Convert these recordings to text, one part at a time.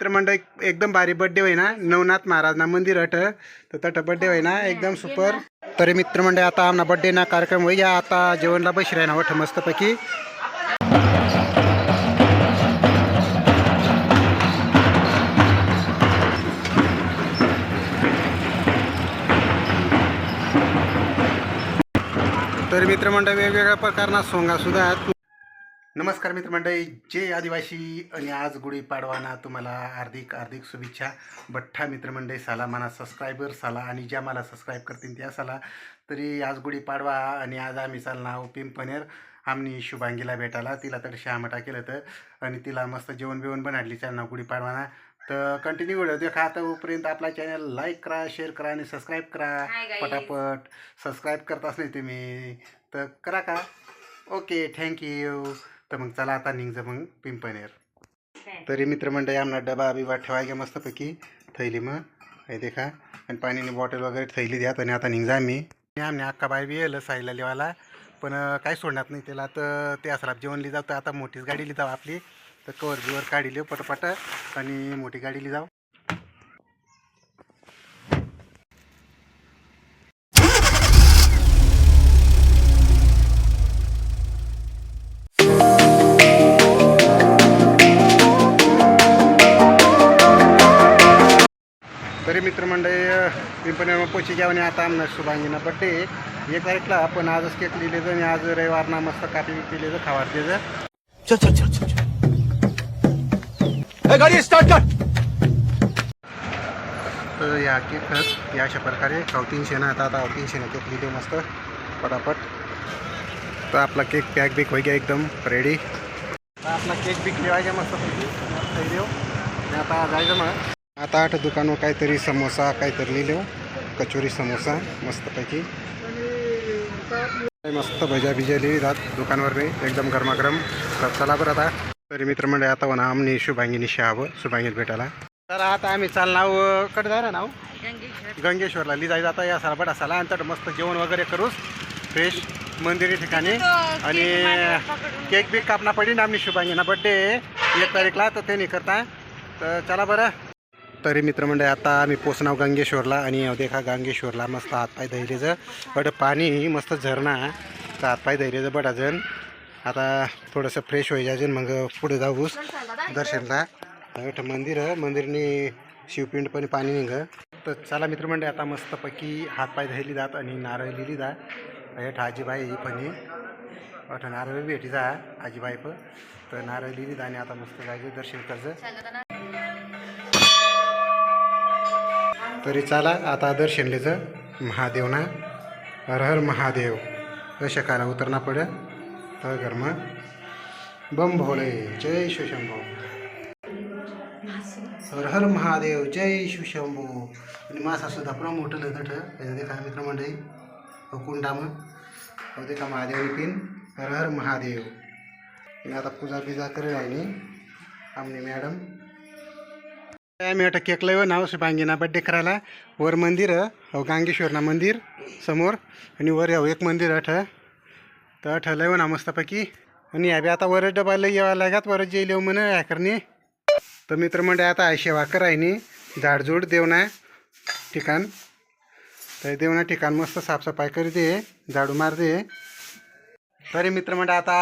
मित्रमंडळ एकदम भारी बड्डे होईना. नवनाथ महाराजना मंदिर अठ तर तट बड्डे होईना. एकदम सुपर तरी मित्रमंडळ आता आमना बड्डे ना कार्यक्रम होई या आता जेवणला बशी राहिना वठ मस्तपैकी. तर मित्रमंडळ वेगवेगळ्या प्रकारना सोंगा सुद्धा आहेत. नमस्कार मित्रमंडळी जय आदिवासी आणि आज गुढीपाडवाना तुम्हाला हार्दिक हार्दिक शुभेच्छा. बठ्ठा मित्रमंडळी साला मला सबस्क्रायबर साला आणि ज्या मला सबस्क्राईब करतील त्या साला. तरी आज गुढीपाडवा आणि आज आम्ही चालणार पिंपनेर. आमनी शुभांगीला भेटायला. तिला तर शहामटा केलं तर आणि तिला मस्त जेवण बिवण बनवली चालणार गुढीपाडवाना तर कंटिन्यू व्हिडिओ देखा. आता उपर्यंत आपला चॅनल लाईक करा शेअर करा आणि सबस्क्राईब करा. पटापट सबस्क्राईब करताच नाही तुम्ही. तर करा का? ओके थँक्यू तर मग चला आता निघजा मग पिंपनेर तरी मित्रमंडळी आमना डबा बिबा ठेवाय घ्या मस्तपैकी. थैली मग हे देखा. आणि पाणीनी बॉटल वगैरे थैली द्या आणि आता निघजा आम्ही. आणि आम्ही अक्का बाय बी येलं साईला लिवायला. पण काही सोडणार नाही त्याला. तर ते असला जेवण लिजाव. तर आता मोठीच गाडी लिजाव आपली. तर कवर बिवर काढी लिव पटपट. आणि मोठी गाडी लिजाव. तरी मित्रमंडळी पिंपणी पोची आणि आता आमना शुभांगीना बड्डे एक तारीखला आपण आजच केक लिहिले आणि आज रविवारना मस्त कापी बिपी लिहिलं खावार द्यायचं चल चल चल चल चल. ए, गाडी स्टार्ट कर. तर या केकच या अशा प्रकारे खाऊ तीनशे ना आता आता तीनशे ना केक लिहिले मस्त पटापट. तर आपला केक पॅक बिक होई गया एकदम रेडी आपला केक बिक लिवायचा मस्त पैकी. देऊ. आता जायचं मग. आता आठ दुकानवर काहीतरी समोसा काहीतरी लिहिलो कचोरी समोसा मस्तपैकी. मस्त भज्या बिज्या लिहिली जात दुकानवर रे एकदम गरमागरम. तर चला बरं आता. तरी मित्रमंडळी आता म्हणा आमनी शुभांगीनी शहावं शुभांगीत भेटायला. तर आता आम्ही चाल नावकडे जाणार नाव? गंगेश्वरला. लिजायचं आता या साला बडा साला आणि तर मस्त जेवण वगैरे करूस. फ्रेश मंदिरी ठिकाणी. आणि केक बिक कापना पडीन आम्ही शुभांगीना बड्डे एक तारीखला तर ते नाही करता. तर चला बरं. तरी मित्रमंडळी आता आम्ही पोचनाव गंगेश्वरला आणि देखा गंगेश्वरला मस्त हातपाय धैर्यचं बट पाणी मस्त झरणा तर हातपाय धैर्यचं बटाजण आता थोडंसं फ्रेश व्हायचं मग पुढे जाऊस दर्शनला. मोठं मंदिर मंदिरनी शिवपिंड पण पाणी निघ. तर चला मित्रमंडळी आता मस्तपैकी हातपाय धैली जात आणि नारळ लिहिली जा. हेठ आजीबाई ही पण अठ नारळ भेटी जा आजीबाई पण. तर नारळ लिहिली जा आणि आता मस्त जायचं दर्शन करायचं तरी चला आता दर्शन लिहिचं महादेवना हर हर महादेव. अशकाला उतरणा पड तर गर्म बम भोले जय शिवशंभो हर हर महादेव जय शिवशंभो आणि मासा सुद्धा पुन्हा मोठं लत त्याच्या देखा मित्रमंडळी कुंडाम हो देखा महादेव पिन हर हर महादेव. मी आता पूजा बिजा करेल आहे आमने मॅडम. आम्ही आता केकलं नाव शुभांगीना बड्डे करायला. वर मंदिर हो गांगेश्वरना मंदिर समोर. आणि वर हो एक मंदिर अठ तर अठ हो ना मस्तपैकी. आणि या बी आता वर डबाला यावं लागत वरच जेल येऊ म्हणे या करणे. तर मित्रमंडळ आता आहे सेवा करायनी झाडझूड देवना ठिकाण. तर देवना ठिकाण मस्त साफसफाई करी दे झाडू मार दे तरी मित्रमंडळ आता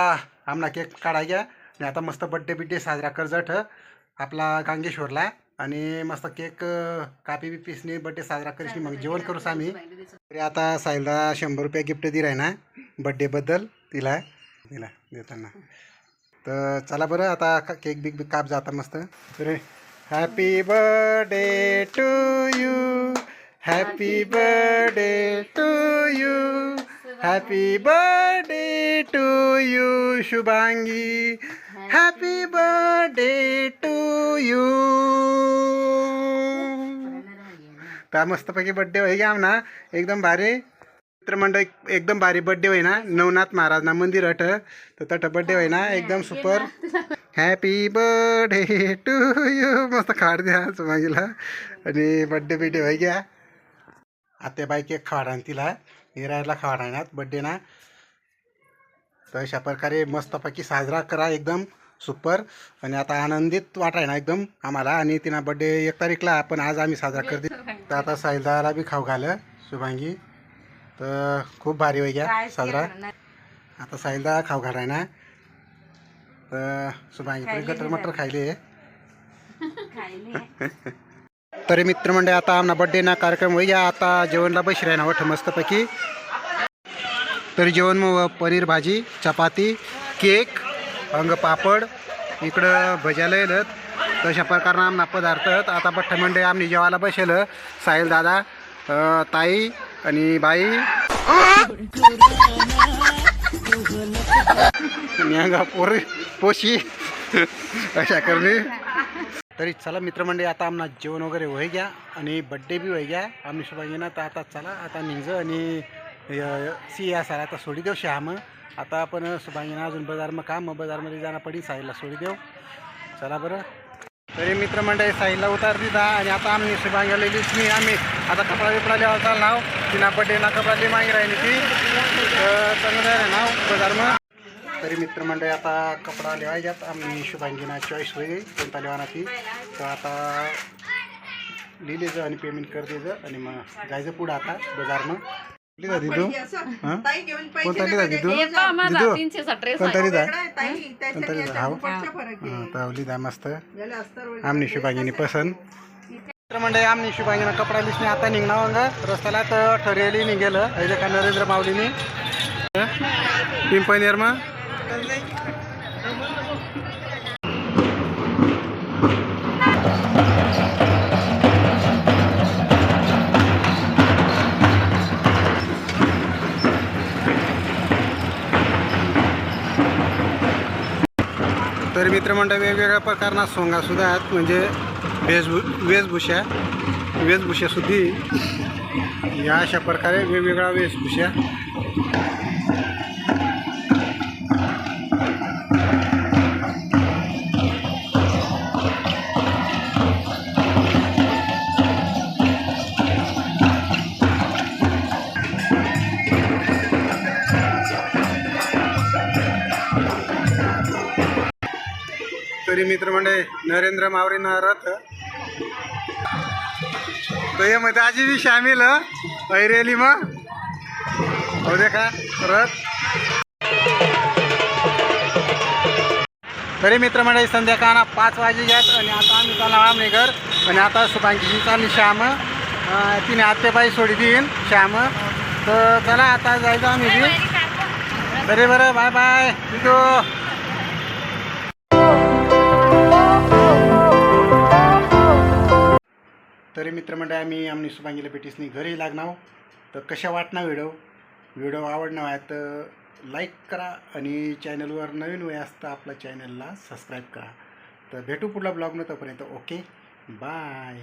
आमना केक काढा घ्या आणि आता मस्त बड्डे बिड्डे साजरा करजट आपला गांगेश्वरला. आणि मस्त केक कापी बिपीसने बड्डे साजरा करीस मग जेवण करूस आम्ही. तरी आता साईलला शंभर रुपये गिफ्ट दिलाय ना बड्डेबद्दल तिला दिला देताना. तर चला बरं आता केक बिक बिक काप जाता मस्त. तर happy birthday to you happy birthday to you happy birthday to you Shubhangi. Happy birthday to you तर मस्तपैकी बड्डे होई घ्या ना. एकदम भारी. मित्रमंडळ एकदम भारी बड्डे होई ना. नवनाथ महाराजना मंदिर अट तर तट बड्डे होई ना. एकदम super happy birthday to you मस्त खाड द्या मागीला आणि बड्डे बिड्डे होई घ्या आत्या बाई केक खावाडा तिला. हिरायला खावाडा बड्डे ना. तर अशा प्रकारे मस्तपैकी साजरा करा एकदम. सुपर. आणि आता आनंदित वाटाय ना एकदम आम्हाला. आणि तिना बड्डे एक तारीखला पण आज आम्ही साजरा करते तर आता साहिलदाला बी खाऊ घालं शुभांगी. तर खूप भारी होई घ्या साजरा. आता साहिलदा खाऊ घालाय ना. तर शुभांगी गटर मटर खायले तरी मित्रमंडळी आता आमना बड्डे ना कार्यक्रम होई घ्या आता जेवणला बशी राही ना वठ मस्तपैकी तरी जेवण मग पनीर भाजी चपाती केक अंग पापड इकडं भज्या येलं तशा प्रकारनं आमना पदार्थ आता बठ्ठ मंडळी आम्ही जेवायला बसेल. साहिल दादा ताई आणि बाई. आणि अंगा पोरी पोशी. अशा करणे. तरी चला मित्रमंडळी आता आमना जेवण वगैरे व्हाय घ्या आणि बड्डे बी व्हाय घ्या. आम्ही सुद्धा येणार तर आता चला आता निघज आणि सी या सारा आता सोडी देऊ श्याम. आता आपण शुभांगीना अजून बाजारमा काम मग बाजारमध्ये जाणं पडी साईला सोडी देऊ. चला बरं. तरी मित्रमंडळी साईला उतार दिला आणि आता आम्ही शुभांगी मी आम्ही. आता कपडा बिपडा लिहावा चाल नाव तिना बड्डेला कपडा लि मागे राहिली ती. तर चांगलं आहे नाव बाजारमा तरी मित्रमंडळी आता कपडा लिहायच्यात. आम्ही शुभांगीना चॉईस होईल कोणता लिवाना ती. तर आता लिहिलेचं आणि पेमेंट कर जा आणि मग जायचं पुढं आता बाजारनं दिदू हां? कोणता लिहिला दिदू दिदू तीनशेचा ड्रेस कोणता लिहिला कोणता लिहिला हाव हां. तर लिहिला मस्त. आमनी शुभांगीनी पसंत मित्रमंडळी आमनी शुभांगीनं कपडा लिसने आता निघणार अंग. रस्त्याला तर ठरेली निघेलं. अहिले का नरेंद्र माऊलीनी. पिंपणेर मग मित्रमंडळ वेगवेगळ्या प्रकारना सोंगासुद्धा आहेत. म्हणजे वेशभू वेशभूषा वेशभूषासुद्धी या अशा प्रकारे वेगवेगळ्या वेशभूषा शेतकरी मित्रमंडळ नरेंद्र मावरीनं रथ तो ये मध्ये आजी बी शामिल ऐरेली मग. हो दे का रथ तरी मित्रमंडळी संध्याकाळ पाच वाजे जात आणि आता आम्ही चालला आमनेकर आणि आता शुभांकीची चालली श्याम. तिने आत्तेबाई सोडी देईन श्याम. तर चला आता जायचं आम्ही बी. तरी बरं बाय बाय. तिथो तरी मित्रमंडळी आम्ही आमनी सुभांगीला भेटीसनी घरी लागणार तर कशा वाटणार व्हिडिओ? व्हिडिओ आवडणार आहे तर लाईक करा आणि चॅनलवर नवीन वय असतं आपल्या चॅनलला सबस्क्राईब करा. तर भेटू पुढल्या ब्लॉगनं तोपर्यंत ओके बाय